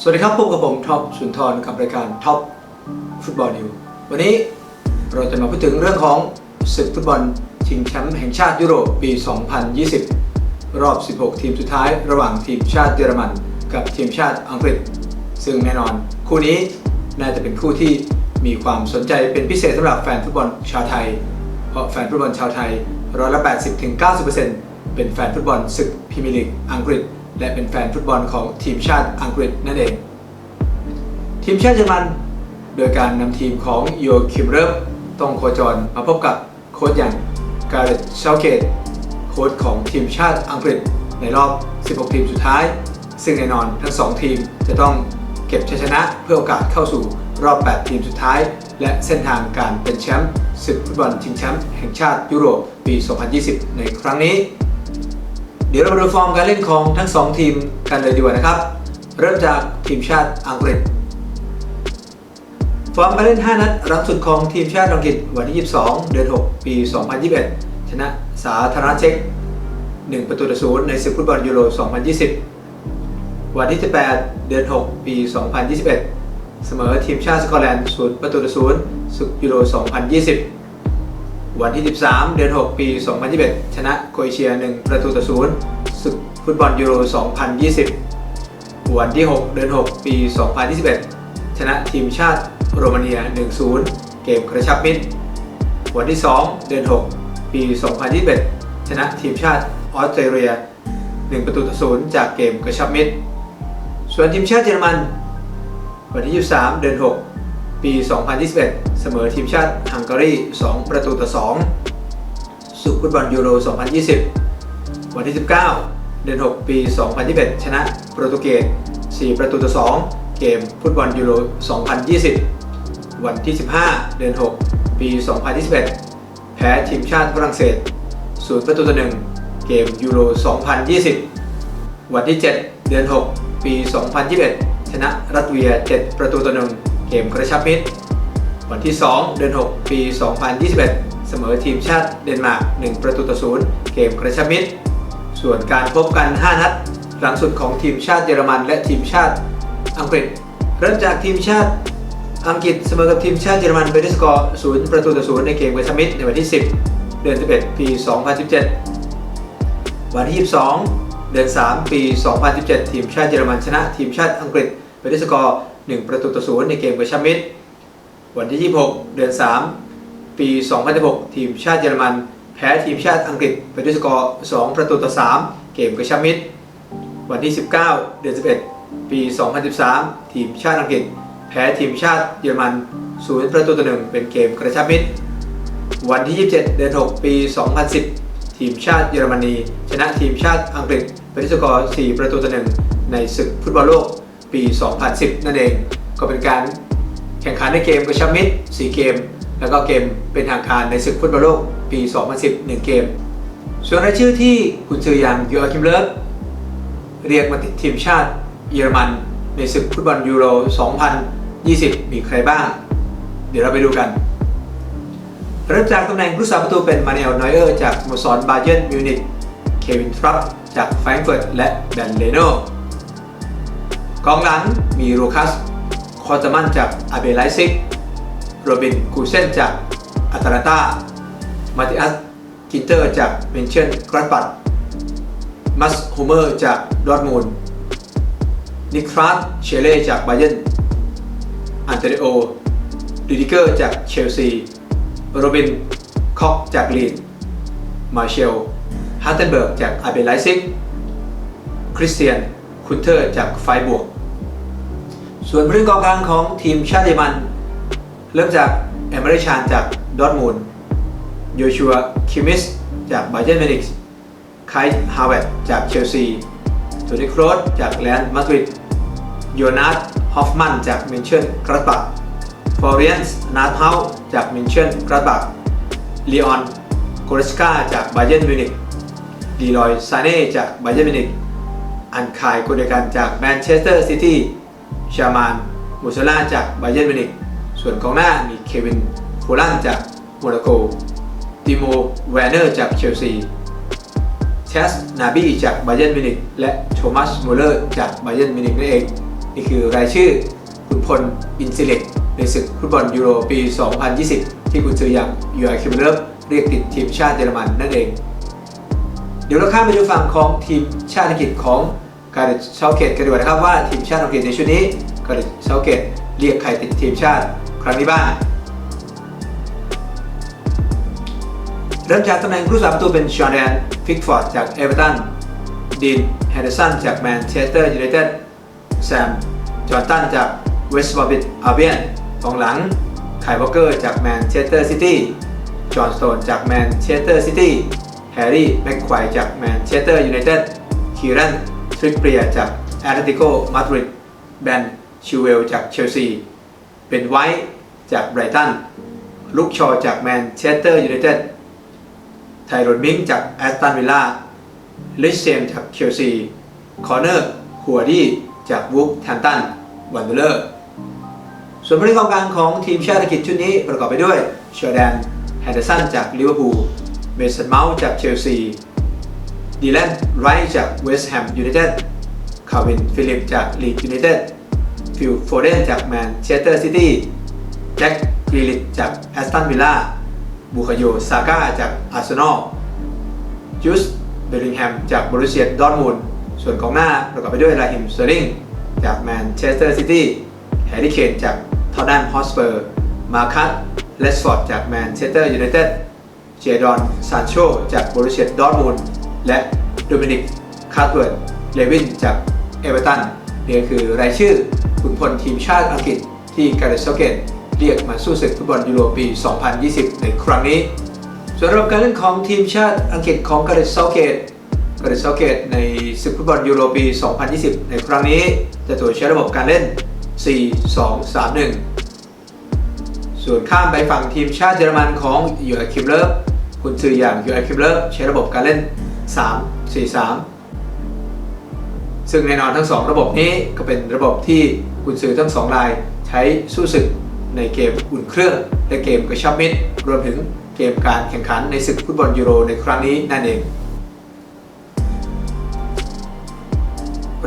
สวัสดีครับพบกับผมท็อปสุนทรกับรายการท็อปฟุตบอลนิววันนี้เราจะมาพูดถึงเรื่องของศึกฟุตบอลชิงแชมป์แห่งชาติยุโรปปี 2020 รอบ 16 ทีมสุดท้ายระหว่างทีมชาติเยอรมัน กับทีมชาติอังกฤษ ซึ่งแน่นอน คู่นี้น่าจะเป็นคู่ที่มีความสนใจเป็นพิเศษสำหรับแฟนฟุตบอลชาวไทย เพราะแฟนฟุตบอลชาวไทยร้อยละ80ถึง90%เป็นแฟนฟุตบอลศึกพรีเมียร์ลีกอังกฤษ และเป็นแฟนฟุตบอลของทีมชาติอังกฤษนั่นเอง ทีมชาติเยอรมัน โดยการนำทีมของโยคิมเริฟต้องโคจรมาพบกับโค้ชอย่างการ์เรตเชลเกตโค้ชของทีมชาติอังกฤษในรอบ 16 ทีมสุดท้าย ซึ่งแน่นอนทั้ง 2 ทีมจะต้องเก็บชัยชนะเพื่อโอกาสเข้าสู่รอบ 8 ทีมสุดท้าย และเส้นทางการเป็นแชมป์ศึกฟุตบอลชิงแชมป์แห่งชาติยุโรปปี 2020 ในครั้งนี้ เดี๋ยวเรามาดูฟอร์มการเล่นของทั้ง 2 ทีมกันเลยดีกว่านะครับ เริ่มจากทีมชาติอังกฤษ ฟอร์มการเล่น 5 นัดหลังสุดของทีมชาติอังกฤษวันที่ 22 เดือน 6 ปี 2021 ชนะสาธารณรัฐเช็ก1 ประตูต่อศูนย์ในศึกฟุตบอลยูโร 2020 วันที่ 18 เดือน 6 ปี 2021 เสมอทีมชาติสกอตแลนด์ 0 ประตูต่อศูนย์ศึกยูโร 2020 วันที่ 13 เดือน 6 ปี 2021 ชนะโครเอเชีย 1 ประตูต่อศูนย์ศึกฟุตบอลยูโร 2020 วันที่ 6 เดือน 6 ปี 2021 ชนะทีมชาติโรมาเนีย 1-0 เกมกระชับมิตร วันที่ 2 เดือน 6 ปี 2021 ชนะทีมชาติออสเตรเลีย 1 ประตูต่อศูนย์จากเกมกระชับมิตร ส่วนทีมชาติเยอรมัน วันที่ 23 เดือน 6 ปี 2021 เสมอทีมชาติฮังการี 2 ประตูต่อ 2สุกฟุตบอลยูโร 2020 วันที่ 19 เดือน 6 ปี 2021 ชนะโปรตุเกส 4 ประตูต่อ 2 เกมฟุตบอลยูโร 2020 วันที่ 15 เดือน 6 ปี 2021 แพ้ทีมชาติฝรั่งเศส 0 ประตูต่อ 1 เกมยูโร 2020 วันที่ 7 เดือน 6 ปี 2021 ชนะรัสเวีย 7 ประตูต่อ 1 เกมกระชับมิตร วันที่ 2 เดือน 6 ปี 2021 เสมอทีมชาติเดนมาร์ก 1 ประตูต่อ0เกมกระชับมิตร ส่วนการพบกัน 5 นัด หลังสุดของทีมชาติเยอรมัน และทีมชาติอังกฤษ เริ่มจากทีมชาติอังกฤษเสมอกับทีมชาติเยอรมันไปด้วยสกอร์ 0 ประตูต่อ0ในเกมกระชับมิตรในวันที่ 10 เดือน 11 ปี 2017 วันที่ 22 เดือน 3 ปี 2017 ทีมชาติเยอรมันชนะทีมชาติอังกฤษไปด้วยสกอร์ 1 ประตูต่อ0ในเกมกระชับมิตรวันที่ 26 เดือน 3 ปี 2016 ทีมชาติเยอรมัน แพ้ทีมชาติอังกฤษไปด้วยสกอร์ 2 ประตูต่อ 3 เกมกระชับมิตร วันที่ 19 เดือน 11 ปี 2013 ทีมชาติอังกฤษ แพ้ทีมชาติเยอรมัน 0 ประตูต่อ 1 เป็นเกมกระชับมิตร วันที่ 27 เดือน 6 ปี 2010 ทีมชาติเยอรมนี ชนะทีมชาติอังกฤษไปด้วยสกอร์ 4 ประตูต่อ 1 ในศึกฟุตบอลโลก ปี 2010 นั่นเอง ก็เป็นการแข่งขันในเกมกระชับมิตร4เกม แล้วก็เกมเป็นทางการในศึกฟุตบอลโลกปี 2010 1 เกม ส่วนรายชื่อที่คุณซือยังโยอาคิมเลิฟเรียกมาติดทีมชาติเยอรมันในศึกฟุตบอลยูโร 2020 มีใครบ้าง เดี๋ยวเราไปดูกัน เริ่มจากตำแหน่งผู้สาประตูเป็นมาเนลนอยเออร์จากสโมสรบาเยิร์นมิวนิกเควินทรัพจากแฟรงก์เฟิร์ตและแบนเลโน กองหลังมีโรคัสคอร์ตมันจากอาเบไลซิกโรบินกูเซนจากอาตลาตามาติอัสกินเตอร์จากเมนเชนกรัตบัตมัสฮูเมอร์จากดอร์มูลนิคราสเชเล่จากบาเยนอันเตเรโอดิดิเกอร์จากเชลซีโรบินคอกจากลีดมาเชลฮัตเทนเบิร์กจากอาเบไลซิกคริสเตียนคุนเทอร์จากไฟบวก ส่วนผู้เล่นกองกลางของทีมชาติเยอรมัน เริ่มจากเอเมริชานจากดอร์ทมูลโยชัวคิมิสจากบาเยร์นมิวนิกส์ไคท์ฮาวเวตจากเชลซีโทนี่โครสจากแลนด์มาดริดโยนาสฮอฟมันจากเมนเชนกรัตบักฟอร์เรียนส์นาทเฮาจากมินเชนกราบักลีออนโกเรสกาจากบาเยนมิวนิกดีลอยซาเน่จากบาเยนมิวนิกอันคายโกเดกันจากแมนเชสเตอร์ซิตี้ ชามานมูซาล่าจากไบเยนมิวนิกส่วนกองหน้ามีเควินโคลันจากโมนาโกติโมแวนเนอร์จากเชลซีเชสนาบีจากไบเยนมินิกและโทมัสมูเลอร์จากไบเยนมินิกนั่นเอง นี่คือรายชื่อขุนพลอินซิเล็กในศึกฟุตบอลยูโรปี 2020 ที่กุนซืออย่างยูอาคิมเลฟเรียกติดทีมชาติเยอรมันนั่นเอง เดี๋ยวเราข้ามไปดูฝั่งของทีมชาติอังกฤษของ การ์ดเซาเกตกันดีกว่านะครับว่าทีมชาติอังกฤษในชุดนี้การ์ดเซาเกตเรียกใครติดทีมชาติครั้งนี้บ้างเริ่มจากตำแหน่งผู้สาประตูเป็นชอนแดนฟิกฟอร์ดจากเอเวอร์ตันดีนแฮนเดอร์สันจากแมนเชสเตอร์ยูไนเต็ดแซมจอร์ตันจากเวสต์บอบิทอาเบียนกองหลังไคลวอเกอร์จากแมนเชสเตอร์ซิตี้จอห์นสโตนจากแมนเชสเตอร์ซิตี้แฮร์รี่แม็กควายจากแมนเชสเตอร์ยูไนเต็ดคีรัน ทริปเปียจากแอตเลติโกมาดริดแบนชิวเวลจากเชลซีเป็นไวท์จากไบรตันลุกชอจากแมนเชสเตอร์ยูไนเต็ดไทโรนมิงจากแอสตันวิลล่าลิชเชมจากเชลซีคอร์เนอร์หัวดี้จากวูฟแทมตันวันเดอร์ส่วนผู้เล่นกองกลางของทีมชาติอังกฤษชุดนี้ประกอบไปด้วยเชอร์แดนแฮนเดอร์สันจากลิเวอร์พูลเมสันเมาส์จากเชลซี ดีแลนไรท์จากเวสต์แฮมยูไนเต็ดคาวินฟิลิปจากลีดยูไนเต็ดฟิลโฟเดนจากแมนเชสเตอร์ซิตี้แจ็คกรีลิตจากแอสตันวิลล่าบูคาโยซาก้าจากอาร์เซนอลจูสเบลลิงแฮมจากบรูเซียดอร์ทมุนส่วนกองหน้าประกอบไปด้วยราฮิมสเตอร์ลิงจากแมนเชสเตอร์ซิตี้แฮร์รี่เคนจากทอตแนมฮอสเปอร์ มาคัสเลสฟอร์ดจากแมนเชสเตอร์ยูไนเต็ดเจดอนซานโชจากบรูเซียดอร์ทมุน และโดมินิกคาร์เวิร์ดเลวินจากเอเวอร์ตันนี่คือรายชื่อขุนพลทีมชาติอังกฤษที่การ์เดโซเกตเรียกมาสู้ศึกฟุตบอลยูโรปี 2020 ในครั้งนี้ส่วนระบบการเล่นของทีมชาติอังกฤษของการ์เดซเกตการ์เดซเกตในศึกฟุตบอลยูโรปี 2020 ในครั้งนี้ จะถูกใช้ระบบการเล่น 4-2-3-1 ส่วนข้ามไปฝั่งทีมชาติเยอรมันของยูอาคิมเลฟคุณซืออย่างยูอาคิมเลฟใช้ระบบการเล่น 3-4-3 ซึ่งแน่นอนทั้งสองระบบนี้ก็เป็นระบบที่คุณซือทั้งสองรายใช้สู้ศึกในเกมอุ่นเครื่อง และเกมกระชับมิตร รวมถึงเกมการแข่งขันในศึกฟุตบอลยูโรในครั้งนี้นั่นเอง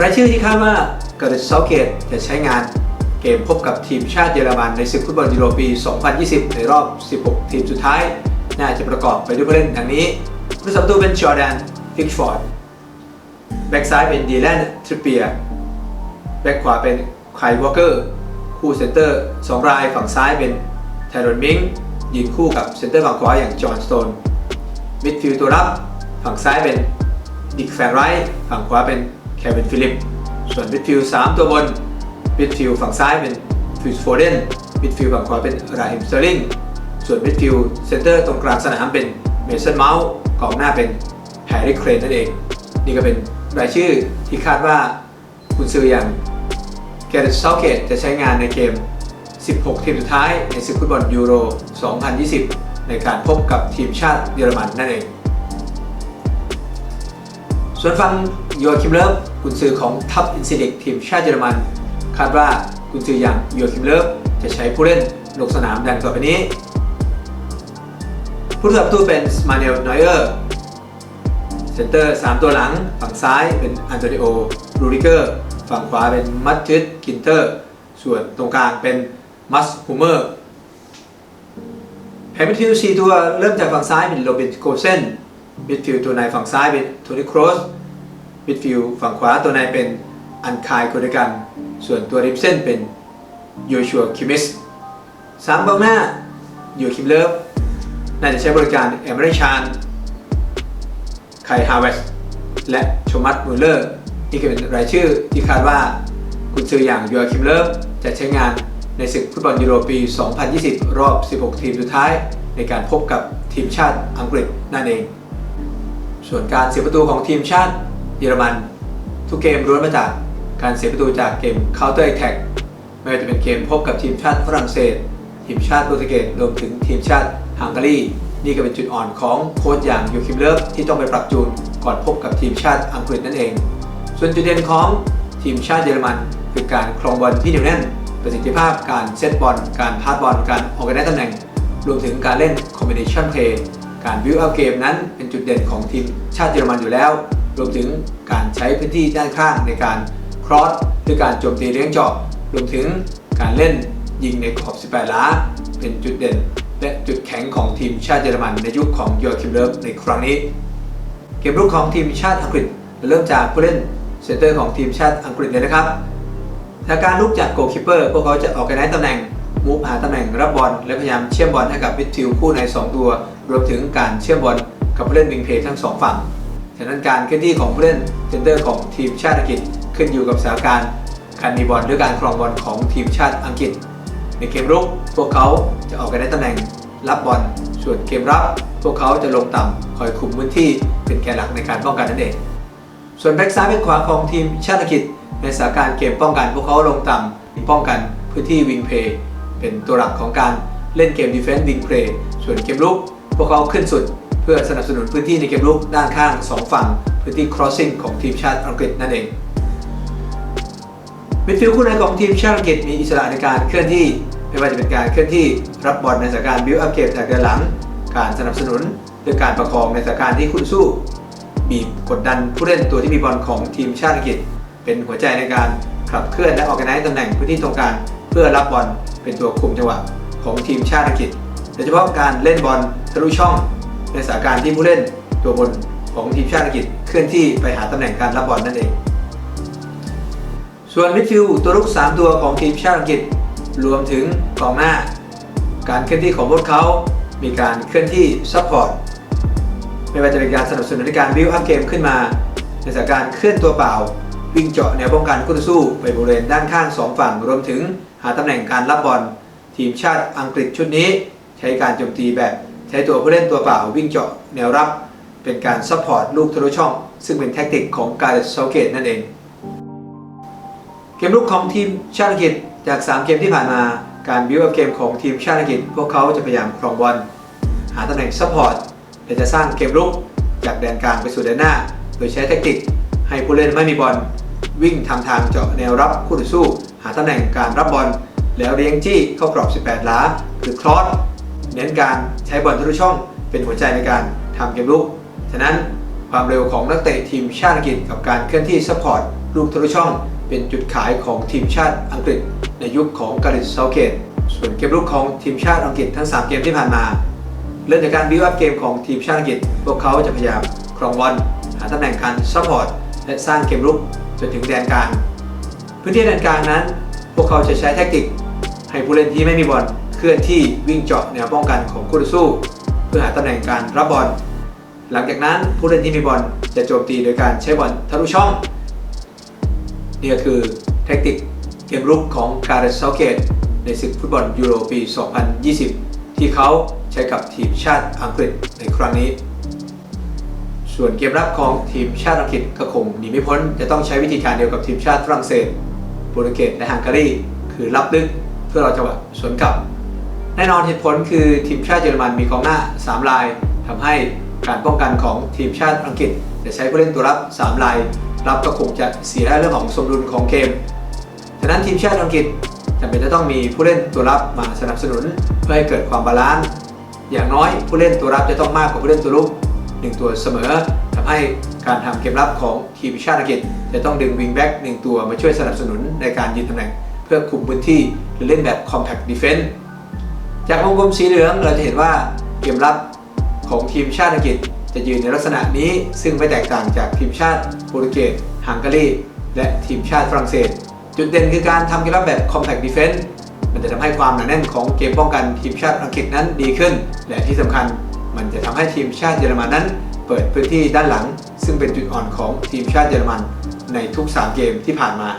รายชื่อที่คาดว่าเกิดเซาเกตจะใช้งานเกมพบกับทีมชาติเยอรมันในศึกฟุตบอลยูโรปี 2020 ในรอบ 16 ทีมสุดท้าย น่าจะประกอบไปด้วยผู้เล่นดังนี้ ผู้สับประตูเป็นจอร์แดนพิกฟอร์ดแบ็กซ้ายเป็นดีแลนทริปเปียแบ็กขวาเป็นไคลวอเกอร์คู่เซนเตอร์2รายฝั่งซ้ายเป็นไทรอนมิงยืนคู่กับเซนเตอร์ฝั่งขวาอย่างจอห์นสโตนมิดฟิลด์ตัวรับ ฝั่งซ้ายเป็นดิกแฟนไรท์ฝั่งขวาเป็นแควินฟิลิป ส่วนมิดฟิลด์3ตัวบนมิดฟิลด์ฝั่งซ้ายเป็นฟิลส์โฟเดนมิดฟิลด์ฝั่งขวาเป็นราฮิมสเตอร์ลิงส่วนมิดฟิลด์เซนเตอร์ตรงกลางสนามเป็นเมสันเมาส์ กองหน้าเป็นแฮร์รี่เครนนั่นเอง นี่ก็เป็นรายชื่อที่คาดว่าคุณซื้ออย่างแกเรตเซาเกตจะใช้งานในเกม 16 ทีมสุดท้ายในศึกฟุตบอลยูโร 2020 ในการพบกับทีมชาติเยอรมันนั่นเอง ส่วนฝั่งโยคิมเลิฟกุนซือของทัพอินซิเด็กทีมชาติเยอรมัน คาดว่ากุนซืออย่างโยคิมเลิฟจะใช้ผู้เล่นลงสนามดังต่อไปนี้ ผู้รักษาประตูเป็นมาเนลนอยเออร์เซนเตอร์ 3 ตัวหลัง ฝั่งซ้ายเป็นอันโตนิโอรูริเกอร์ฝั่งขวาเป็นมัตติสกินเตอร์ ส่วนตรงกลางเป็นมัสฮูเมอร์แผนมิดฟิลด์4ตัวเริ่มจากฝั่งซ้ายเป็นโรบินโกเซนมิดฟิลด์ตัวในฝั่งซ้ายเป็นโทนี่ครอสมิดฟิลด์ฝั่งขวาตัวในเป็นอันคายโกดกัน ส่วนตัวริมเส้นเป็นโยชัวคิมิสสามกองหน้าโยคิมเลิฟ น่าจะใช้บริการเอเมอร์ชานไคฮาวเวสและชมัสมูเลอร์นี่คือเป็นรายชื่อที่คาดว่าคุณซื้ออย่างยูอาคิมเลฟจะใช้งานในศึกฟุตบอลยูโรปี 2020 รอบ 16 ทีมสุดท้าย ในการพบกับทีมชาติอังกฤษนั่นเอง ส่วนการเสียประตูของทีมชาติเยอรมัน ทุกเกมล้วนมาจากการเสียประตูจากเกม Counter Attack ไม่ว่าจะเป็นเกมพบกับทีมชาติฝรั่งเศส ทีมชาติโปรตุเกสรวมถึงทีมชาติ ฮังการีนี่ก็เป็นจุดอ่อนของโค้ชอย่างยูคิมเลิฟที่ต้องไปปรับจูนก่อนพบกับทีมชาติอังกฤษนั่นเอง ส่วนจุดเด่นของทีมชาติเยอรมัน คือการครองบอลที่เหนียวแน่น ประสิทธิภาพการเซตบอล การพาสบอล การออกกันได้ตำแหน่ง รวมถึงการเล่นคอมบิเนชันเพลย์การบิวอัพเกมนั้นเป็นจุดเด่นของทีมชาติเยอรมันอยู่แล้ว รวมถึงการใช้พื้นที่ด้านข้างในการคครอสหรือการโจมตีเลี้ยงเจาะรวมถึงการเล่นยิงในขอบ 18 ล้า เป็นจุดเด่น และจุดแข็งของทีมชาติเยอรมันในยุคของโยคิมเลิฟในครั้งนี้ เกมรุกของทีมชาติอังกฤษเริ่มจากผู้เล่นเซนเตอร์ของทีมชาติอังกฤษเลยนะครับถ้าการลุกจากโกลคิปเปอร์พวกเขาจะออกกันไนตำแหน่งมูฟหาตำแหน่งรับบอลและพยายามเชื่อมบอลให้กับมิดฟิลด์คู่ใน 2 ตัว รวมถึงการเชื่อมบอลกับผู้เล่นวิงเพลย์ทั้งสองฝั่งฉะนั้นการเคลื่อนที่ของผู้เล่นเซนเตอร์ของทีมชาติอังกฤษขึ้นอยู่กับสถานการณ์การมีบอลหรือการครองบอลของทีมชาติอังกฤษ ในเกมรุกพวกเขาจะออกกันในตำแหน่งรับบอล ส่วนเกมรับ พวกเขาจะลงต่ำคอยคุมพื้นที่เป็นแกนหลักในการป้องกันนั่นเอง ส่วนแบ็กซ้ายแบ็กขวาของทีมชาติอังกฤษในสถานการณ์เกมป้องกัน พวกเขาลงต่ำป้องกันพื้นที่วิงเพย์เป็นตัวหลักของการเล่นเกมดีเฟนส์วิงเพย์ส่วนเกมรุกพวกเขาขึ้นสุด เพื่อสนับสนุนพื้นที่ในเกมรุกด้านข้างสองฝั่งพื้นที่ crossing ของทีมชาติอังกฤษนั่นเอง มิดฟิลด์คู่ในของทีมชาติอังกฤษมีอิสระในการเคลื่อนที่ ไม่ว่าจะเป็นการเคลื่อนที่รับบอลในสถานการณ์บิวอัพเกมจากด้านหลัง การสนับสนุนหรือการประคองในสถานการณ์ที่คุณสู้ บีบกดดันผู้เล่นตัวที่มีบอลของทีมชาติอังกฤษ เป็นหัวใจในการขับเคลื่อนและออกกันไนตำแหน่งพื้นที่ตรงกลางเพื่อรับบอลเป็นตัวคุมจังหวะของทีมชาติอังกฤษโดยเฉพาะการเล่นบอลทะลุช่อง ในสถานการณ์ที่ผู้เล่นตัวบนของทีมชาติอังกฤษเคลื่อนที่ไปหาตำแหน่งการรับบอลนั่นเอง ส่วนมิดฟิลด์ตัวลุก 3 ตัวของทีมชาติอังกฤษ รวมถึงกองหน้า การเคลื่อนที่ของพวกเขา มีการเคลื่อนที่ซัพพอร์ตไม่ว่าจะเป็นการสนับสนุนในการบิวอัพเกมขึ้นมา ในสถานการณ์เคลื่อนตัวเปล่า วิ่งเจาะแนวป้องกันคู่ต่อสู้ไปบริเวณด้านข้าง 2 ฝั่ง รวมถึงหาตำแหน่งการรับบอลทีมชาติอังกฤษชุดนี้ ใช้การโจมตีแบบใช้ตัวผู้เล่นตัวเปล่า วิ่งเจาะแนวรับ เป็นการซัพพอร์ตลูกทะลุช่อง ซึ่งเป็นแท็กติกของการเซาเกตนั่นเอง เกมลุกของทีมชาติอังกฤษจาก 3 เกมที่ผ่านมาการบิวอัพเกมของทีมชาติอังกฤษพวกเขาจะพยายามครองบอลหาตำแหน่งซัพพอร์ตและจะสร้างเกมลุกจากแดนกลางไปสู่แดนหน้า โดยใช้แทคติก ให้ผู้เล่นไม่มีบอลวิ่งทำทางเจาะแนวรับคู่ต่อสู้ หาตำแหน่งการรับบอลแล้วเลี้ยงจี้เข้ากรอบ 18 ล้าหรือคลอสเน้นการใช้บอลทะลุช่องเป็นหัวใจในการทำเกมลุก ฉะนั้นความเร็วของนักเตะทีมชาติอังกฤษกับการเคลื่อนที่ซัพพอร์ตลูกทะลุช่อง เป็นจุดขายของทีมชาติอังกฤษ ในยุคของการิสเซาเกตส่วนเกมลุกของทีมชาติอังกฤษทั้ง 3 เกมที่ผ่านมาเริ่มจากการบิวอัพเกมของทีมชาติอังกฤษ พวกเขาจะพยายามครองบอลหาตำแหน่งการซัพพอร์ตและสร้างเกมลุกจนถึงแดนกลาง พื้นที่แดนกลางนั้น พวกเขาจะใช้แทคติก ให้ผู้เล่นที่ไม่มีบอลเคลื่อนที่วิ่งเจาะแนวป้องกันของคู่ต่อสู้ เพื่อหาตำแหน่งการรับบอล หลังจากนั้นผู้เล่นที่มีบอลจะโจมตีโดยการใช้บอลทะลุช่อง นี่ก็คือแทคติกเกมรุกของการ์เรตเซาเกตในศึกฟุตบอลยูโรปี 2020 ที่เขาใช้กับทีมชาติอังกฤษในครั้งนี้ ส่วนเกมรับของทีมชาติอังกฤษก็คงหนีไม่พ้น จะต้องใช้วิธีการเดียวกับทีมชาติฝรั่งเศสโปรตุเกสและฮังการีคือรับลึกเพื่อเราจังหวะสวนกลับ แน่นอนเหตุผลคือทีมชาติเยอรมันมีกองหน้า 3 ลายทำให้การป้องกันของทีมชาติอังกฤษจะใช้ผู้เล่นตัวรับ 3 ลาย รับก็คงจะเสียเรื่องของสมดุลของเกม ฉะนั้นทีมชาติอังกฤษจำเป็นจะต้องมีผู้เล่นตัวรับมาสนับสนุนเพื่อให้เกิดความบาลานซ์อย่างน้อยผู้เล่นตัวรับจะต้องมากกว่าผู้เล่นตัวลุกหนึ่งตัวเสมอทำให้การทำเกมรับของทีมชาติอังกฤษจะต้องดึงวิงแบ็กหนึ่งตัวมาช่วยสนับสนุนในการยืนตำแหน่ง เพื่อคุมพื้นที่หรือเล่นแบบ compact defense จากวงกลมสีเหลืองเราจะเห็นว่าเกมรับของทีมชาติอังกฤษ จะยืนในลักษณะนี้ซึ่งไม่แตกต่างจากทีมชาติโปรตุเกสฮังการีและทีมชาติฝรั่งเศส จุดเด่นคือการทำเกมรับแบบ compact defense มันจะทำให้ความหนาแน่นของเกมป้องกันทีมชาติอังกฤษนั้นดีขึ้น และที่สำคัญมันจะทำให้ทีมชาติเยอรมันนั้น เปิดพื้นที่ด้านหลัง ซึ่งเป็นจุดอ่อนของทีมชาติเยอรมัน ในทุก 3 เกมที่ผ่านมา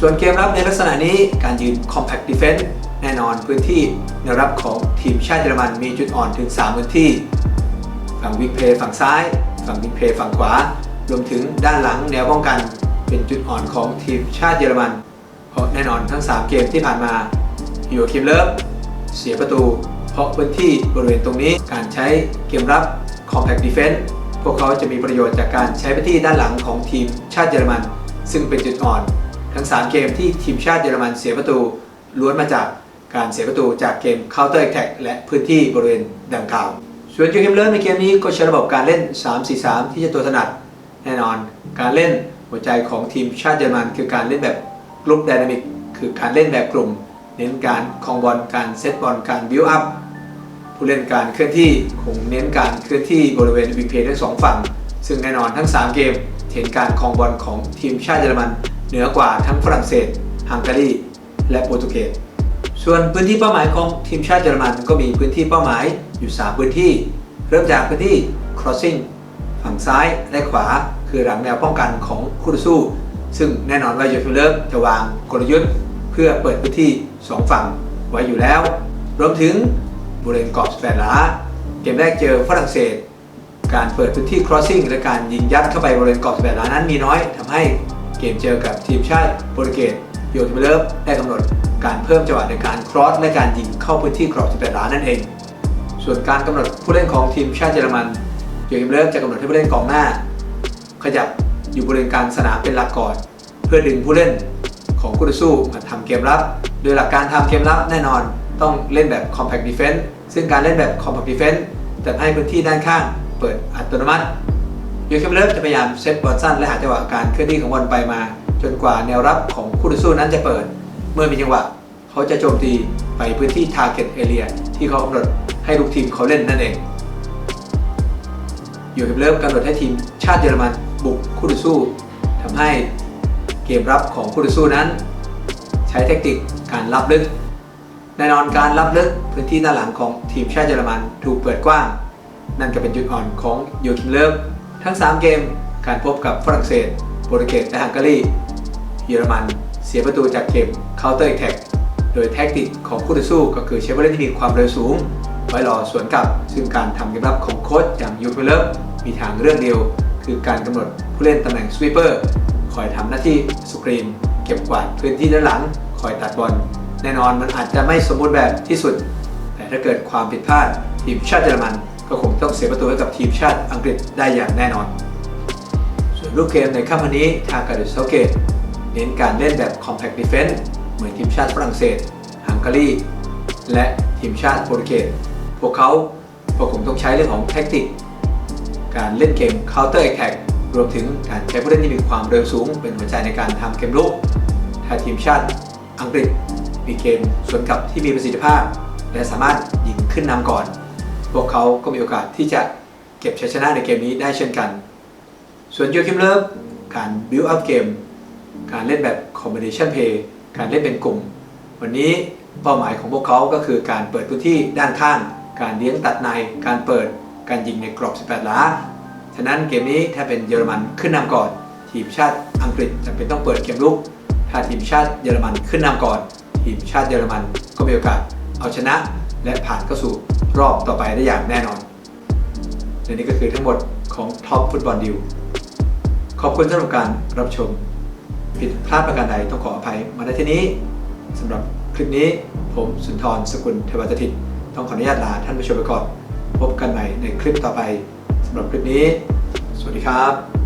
ส่วนเกมรับในลักษณะนี้การยืน compact defense แน่นอนพื้นที่แนวรับของทีมชาติเยอรมันมีจุดอ่อนถึง3พื้นที่ ฝั่งวิกเพย์ฝั่งซ้าย ฝั่งวิกเพย์ฝั่งขวา รวมถึงด้านหลังแนวป้องกัน เป็นจุดอ่อนของทีมชาติเยอรมัน เพราะแน่นอนทั้ง 3 เกมที่ผ่านมายูคิมเลิฟเสียประตู เพราะพื้นที่บริเวณตรงนี้การใช้เกมรับ compact defense พวกเขาจะมีประโยชน์จากการใช้พื้นที่ด้านหลังของทีมชาติเยอรมัน ซึ่งเป็นจุดอ่อน ทั้ง 3 เกมที่ทีมชาติเยอรมันเสียประตูล้วนมาจากการเสียประตูจากเกม counter attack และพื้นที่บริเวณดังกล่าว ส่วนยูคิมเลิฟในเกมนี้ก็ใช้ระบบการเล่น 3-4-3 ที่จะตัวถนัดแน่นอน การเล่นหัวใจของทีมชาติเยอรมันคือการเล่นแบบกลุ่มไดนามิกคือการเล่นแบบกลุ่ม เน้นการครองบอลการเซตบอลการบิวอัพผู้เล่นการเคลื่อนที่คงเน้นการเคลื่อนที่บริเวณวิงเพย์ทั้งสองฝั่ง ซึ่งแน่นอนทั้ง 3 เกมเห็นการครองบอลของทีมชาติเยอรมันเหนือกว่าทั้งฝรั่งเศสฮังการีและโปรตุเกสส่วนพื้นที่เป้าหมายของทีมชาติเยอรมันก็มีพื้นที่เป้าหมาย อยู่ 3 พื้นที่ เริ่มจากพื้นที่ crossing ฝั่งซ้ายและขวา คือหลังแนวป้องกันของคู่ต่อสู้ ซึ่งแน่นอนว่ายูฟิลเลอร์จะวางกลยุทธ์ เพื่อเปิดพื้นที่ 2 ฝั่งไว้อยู่แล้ว รวมถึงบริเวณกรอบสแปดหลาเกมแรกเจอฝรั่งเศส การเปิดพื้นที่ crossing และการยิงยัดเข้าไปบริเวณกรอบสแปดหลานั้นมีน้อยทำให้เกมเจอกับทีมชาติโปรตุเกสโยทิเลอร์ได้กำหนดการเพิ่มจังหวะในการ cross และการยิงเข้าพื้นที่กรอบสแปดหลานั่นเอง ส่วนการกำหนดผู้เล่นของทีมชาติเยอรมันโยทิมเลอร์จะกำหนดให้ผู้เล่นกองหน้า ขยับอยู่บริเวณกลางสนามเป็นหลักก่อน เพื่อดึงผู้เล่นของคู่ต่อสู้มาทำเกมรับ โดยหลักการทำเกมรับแน่นอนต้องเล่นแบบ compact defense ซึ่งการเล่นแบบ compact defense จะให้พื้นที่ด้านข้างเปิดอัตโนมัติยูเคมเลฟจะพยายามเซตบอลสั้นและหาจังหวะการเคลื่อนที่ของบอลไปมา จนกว่าแนวรับของคู่ต่อสู้นั้นจะเปิด เมื่อมีจังหวะ เขาจะโจมตีไปพื้นที่ target area ที่เขากำหนดให้ลูกทีมเขาเล่นนั่นเองอยู่กับเริ่มกำหนดให้ทีมชาติเยอรมันบุกคู่ต่อสู้ทำให้เกมรับของคู่ต่อสู้นั้น ใช้เทคนิคการรับลึกแน่นอนการรับลึกพื้นที่ด้านหลังของทีมชาติเยอรมันถูกเปิดกว้าง นั่นก็เป็นจุดอ่อนของโยคิมเลิฟทั้ง 3 เกมการพบกับฝรั่งเศสโปรตุเกสและฮังการีเยอรมัน เสียประตูจากเกม counter attack โดยแท็กติกของคู่ต่อสู้ก็คือใช้ผู้เล่นที่มีความเร็วสูง ไว้รอสวนกลับ ซึ่งการทำเกมรับของโค้ชอย่างยูเฟลเลอร์มีทางเรื่องเดียว คือการกำหนดผู้เล่นตำแหน่งสวีปเปอร์คอยทำหน้าที่สกรีน เก็บกวาดพื้นที่ด้านหลัง คอยตัดบอลแน่นอนมันอาจจะไม่สมบูรณ์แบบที่สุด แต่ถ้าเกิดความผิดพลาดทีมชาติเยอรมันก็คงต้องเสียประตูให้กับทีมชาติอังกฤษได้อย่างแน่นอน ส่วนรูปเกมในค่ำวันนี้ทางการ์ดิสเกตเน้นการเล่นแบบ compact defense เหมือนทีมชาติฝรั่งเศส ฮังการี และทีมชาติโปรตุเกส พวกเขาก็คงต้องใช้เรื่องของแท็กติก การเล่นเกม counter attack รวมถึงการใช้ผู้เล่นที่มีความเร็วสูง เป็นหัวใจในการทำเกมลุก ถ้าทีมชาติอังกฤษมีเกมสวนกลับที่มีประสิทธิภาพ และสามารถยิงขึ้นนำก่อน พวกเขาก็มีโอกาสที่จะเก็บชัยชนะในเกมนี้ได้เช่นกัน ส่วนโยคิมเลิฟการ build up เกม การเล่นแบบ combination play การเล่นเป็นกลุ่ม วันนี้เป้าหมายของพวกเขาก็คือการเปิดพื้นที่ด้านข้าง การเลี้ยงตัดใน การเปิด การยิงในกรอบ 18หลาฉะนั้นเกมนี้ถ้าเป็นเยอรมันขึ้นนำก่อน ทีมชาติอังกฤษจำเป็นต้องเปิดเกมลุก ถ้าทีมชาติเยอรมันขึ้นนำก่อน ทีมชาติเยอรมันก็มีโอกาสเอาชนะ และผ่านเข้าสู่รอบต่อไปได้อย่างแน่นอนและนี่ก็คือทั้งหมดของท็อปฟุตบอลดิวขอบคุณสำหรับการรับชม ผิดพลาดประการใดต้องขออภัยมาในที่นี้สำหรับคลิปนี้ผมสุนทรสกุลเทวตถิตต้องขออนุญาตลาท่านผู้ชมไปก่อน พบกันใหม่ในคลิปต่อไปสำหรับคลิปนี้ สวัสดีครับ